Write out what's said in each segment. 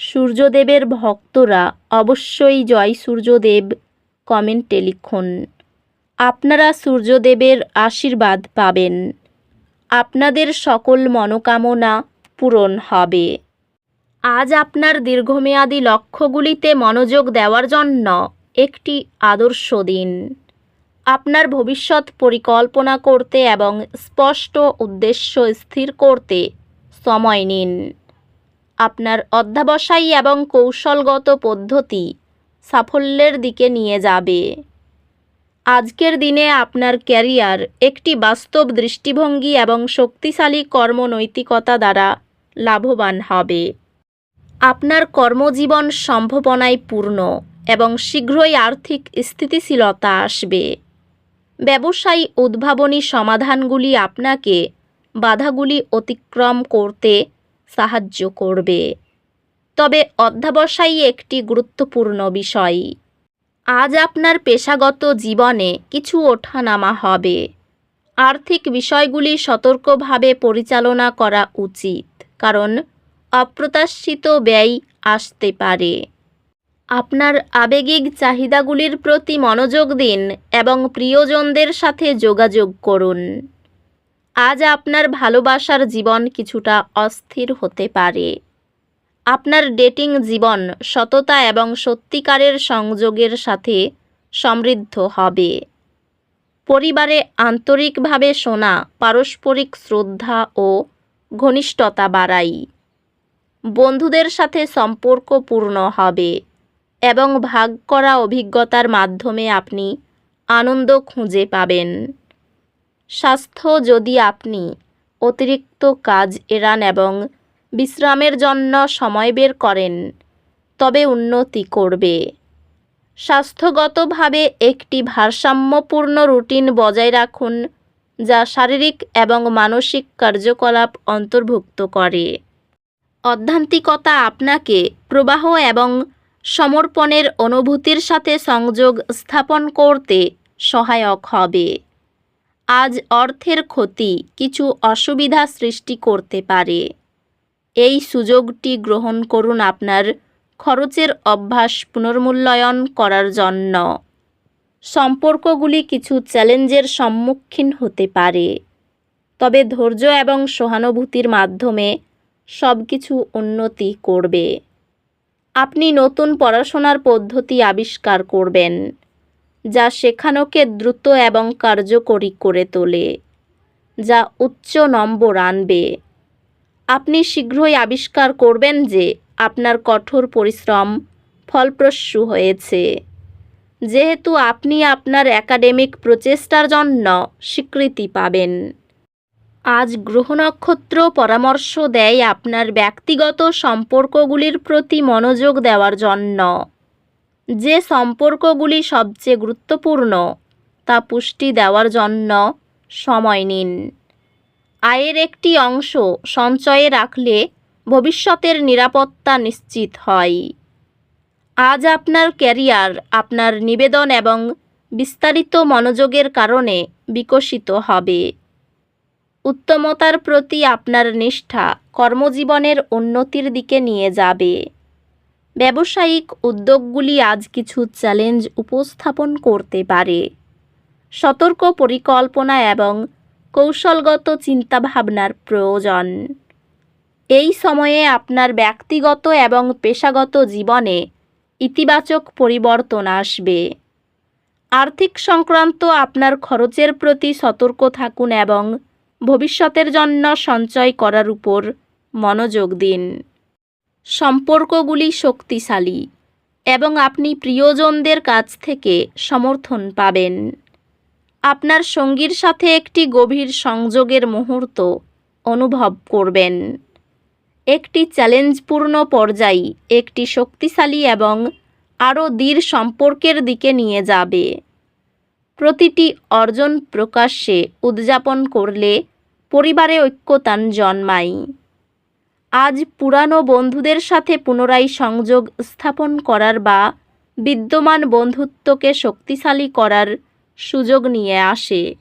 সূর্যদেবের ভক্তরা অবশ্যই জয় সূর্যদেব কমেন্টে লিখুন। আপনারা সূর্যদেবের আশীর্বাদ পাবেন। আপনাদের সকল মনোকামনা পূরণ হবে। আজ আপনার দীর্ঘমেয়াদী লক্ষ্যগুলিতে মনোযোগ দেওয়ার জন্য একটি আদর্শ দিন। আপনার ভবিষ্যৎ পরিকল্পনা করতে এবং স্পষ্ট উদ্দেশ্য স্থির করতে সময় নিন। আপনার অধ্যাবসায়ী এবং কৌশলগত পদ্ধতি সাফল্যের দিকে নিয়ে যাবে। আজকের দিনে আপনার ক্যারিয়ার একটি বাস্তব দৃষ্টিভঙ্গি এবং শক্তিশালী কর্মনৈতিকতা দ্বারা লাভবান হবে। আপনার কর্মজীবন সম্ভাবনায় পূর্ণ এবং শীঘ্রই আর্থিক স্থিতিশীলতা আসবে। ব্যবসায়ী উদ্ভাবনী সমাধানগুলি আপনাকে বাধাগুলি অতিক্রম করতে সাহায্য করবে। তবে অধ্যাবসায়ী একটি গুরুত্বপূর্ণ বিষয়। আজ আপনার পেশাগত জীবনে কিছু ওঠানামা হবে। আর্থিক বিষয়গুলি সতর্কভাবে পরিচালনা করা উচিত, কারণ অপ্রত্যাশিত ব্যয় আসতে পারে। আপনার আবেগিক চাহিদাগুলির প্রতি মনোযোগ দিন এবং প্রিয়জনদের সাথে যোগাযোগ করুন। আজ আপনার ভালোবাসার জীবন কিছুটা অস্থির হতে পারে। আপনার ডেটিং জীবন সততা এবং সত্যিকারের সংযোগের সাথে সমৃদ্ধ হবে। পরিবারে আন্তরিকভাবে শোনা পারস্পরিক শ্রদ্ধা ও ঘনিষ্ঠতা বাড়াই। বন্ধুদের সাথে সম্পর্ক পূর্ণ হবে এবং ভাগ করা অভিজ্ঞতার মাধ্যমে আপনি আনন্দ খুঁজে পাবেন। স্বাস্থ্য যদি আপনি অতিরিক্ত কাজ এড়ান এবং বিশ্রামের জন্য সময় বের করেন, তবে উন্নতি করবে। স্বাস্থ্যগতভাবে একটি ভারসাম্যপূর্ণ রুটিন বজায় রাখুন, যা শারীরিক এবং মানসিক কার্যকলাপ অন্তর্ভুক্ত করে। অধ্যান্তিকতা আপনাকে প্রবাহ এবং সমর্পণের অনুভূতির সাথে সংযোগ স্থাপন করতে সহায়ক হবে। আজ অর্থের ক্ষতি, কিছু অসুবিধা সৃষ্টি করতে পারে। এই সুযোগটি গ্রহণ করুন আপনার খরচের অভ্যাস পুনর্মূল্যায়ন করার জন্য। সম্পর্কগুলি কিছু চ্যালেঞ্জের সম্মুখীন হতে পারে। তবে ধৈর্য এবং সহানুভূতির মাধ্যমে সব কিছু উন্নতি করবে। আপনি নতুন পড়াশোনার পদ্ধতি আবিষ্কার করবেন। যা শেখানোকে দ্রুত এবং কার্যকরী করে তোলে, যা উচ্চ নম্বর আনবে। আপনি শীঘ্রই আবিষ্কার করবেন যে আপনার কঠোর পরিশ্রম ফলপ্রসূ হয়েছে। যেহেতু আপনি আপনার একাডেমিক প্রচেষ্টার জন্য স্বীকৃতি পাবেন। আজ গ্রহ নক্ষত্র পরামর্শ দেয় আপনার ব্যক্তিগত সম্পর্কগুলির প্রতি মনোযোগ দেওয়ার জন্য। যে সম্পর্কগুলি সবচেয়ে গুরুত্বপূর্ণ, তা পুষ্টি দেওয়ার জন্য সময় নিন। আয়ের একটি অংশ সঞ্চয়ে রাখলে ভবিষ্যতের নিরাপত্তা নিশ্চিত হয়। আজ আপনার ক্যারিয়ার, আপনার নিবেদন এবং বিস্তারিত মনোযোগের কারণে বিকশিত হবে। উত্তমতার প্রতি আপনার নিষ্ঠা কর্মজীবনের উন্নতির দিকে নিয়ে যাবে। ব্যবসায়িক উদ্যোগগুলি আজ কিছু চ্যালেঞ্জ উপস্থাপন করতে পারে। সতর্ক পরিকল্পনা এবং কৌশলগত চিন্তাভাবনার প্রয়োজন। এই সময়ে আপনার ব্যক্তিগত এবং পেশাগত জীবনে ইতিবাচক পরিবর্তন আসবে। আর্থিক সংক্রান্ত আপনার খরচের প্রতি সতর্ক থাকুন এবং ভবিষ্যতের জন্য সঞ্চয় করার উপর মনোযোগ দিন। সম্পর্কগুলি শক্তিশালী এবং আপনি প্রিয়জনদের কাছ থেকে সমর্থন পাবেন। আপনার সঙ্গীর সাথে একটি গভীর সংযোগের মুহূর্ত অনুভব করবেন। একটি চ্যালেঞ্জপূর্ণ পর্যায় একটি শক্তিশালী এবং আরও দৃঢ় সম্পর্কের দিকে নিয়ে যাবে। প্রতিটি অর্জন প্রকাশ্যে উদযাপন করলে পরিবারে ঐক্যতান জন্মায়। আজ পুরানো বন্ধুদের সাথে পুনরায় সংযোগ স্থাপন করার বা বিদ্যমান বন্ধুত্বকে শক্তিশালী করার সুযোগ নিয়ে আসে।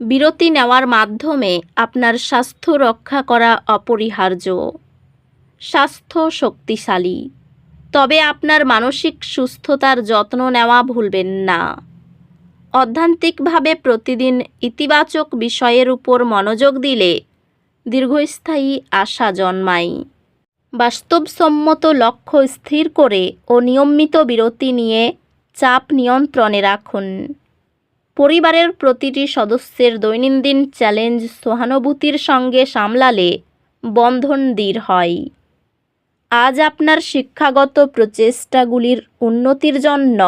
বিরতি নেওয়ার মাধ্যমে আপনার স্বাস্থ্য রক্ষা করা অপরিহার্য। স্বাস্থ্য শক্তিশালী। তবে আপনার মানসিক সুস্থতার যত্ন নেওয়া ভুলবেন না। অধ্যান্তিকভাবে প্রতিদিন ইতিবাচক বিষয়ের উপর মনোযোগ দিলে দীর্ঘস্থায়ী আশা জন্মায়। বাস্তবসম্মত লক্ষ্য স্থির করে ও নিয়মিত বিরতি নিয়ে চাপ নিয়ন্ত্রণে রাখুন। পরিবারের প্রতিটি সদস্যের দৈনন্দিন চ্যালেঞ্জ সহানুভূতির সঙ্গে সামলালে বন্ধন দৃঢ় হয়। আজ আপনার শিক্ষাগত প্রচেষ্টাগুলির উন্নতির জন্য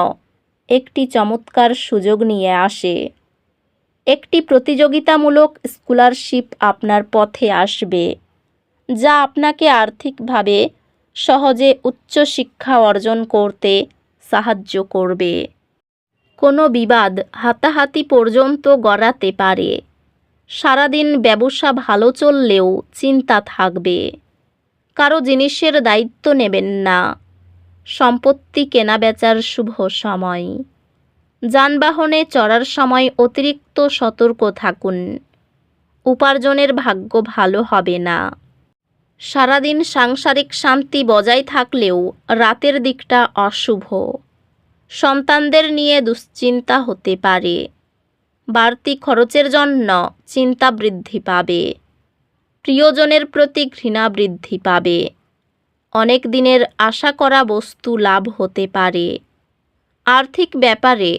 একটি চমৎকার সুযোগ নিয়ে আসে। একটি প্রতিযোগিতামূলক স্কলারশিপ আপনার পথে আসবে, যা আপনাকে আর্থিকভাবে সহজে উচ্চশিক্ষা অর্জন করতে সাহায্য করবে। কোনো বিবাদ হাতাহাতি পর্যন্ত গড়াতে পারে। সারাদিন ব্যবসা ভালো চললেও চিন্তা থাকবে। কারও জিনিসের দায়িত্ব নেবেন না। সম্পত্তি কেনাবেচার শুভ সময়। যানবাহনে চড়ার সময় অতিরিক্ত সতর্ক থাকুন। উপার্জনের ভাগ্য ভালো হবে না। সারাদিন সাংসারিক শান্তি বজায় থাকলেও রাতের দিকটা অশুভ। সন্তানদের নিয়ে দুশ্চিন্তা হতে পারে। বাড়তি খরচের জন্য চিন্তা বৃদ্ধি পাবে। প্রিয়জনের প্রতি ঘৃণা বৃদ্ধি পাবে। অনেক দিনের আশা করা বস্তু লাভ হতে পারে। আর্থিক ব্যাপারে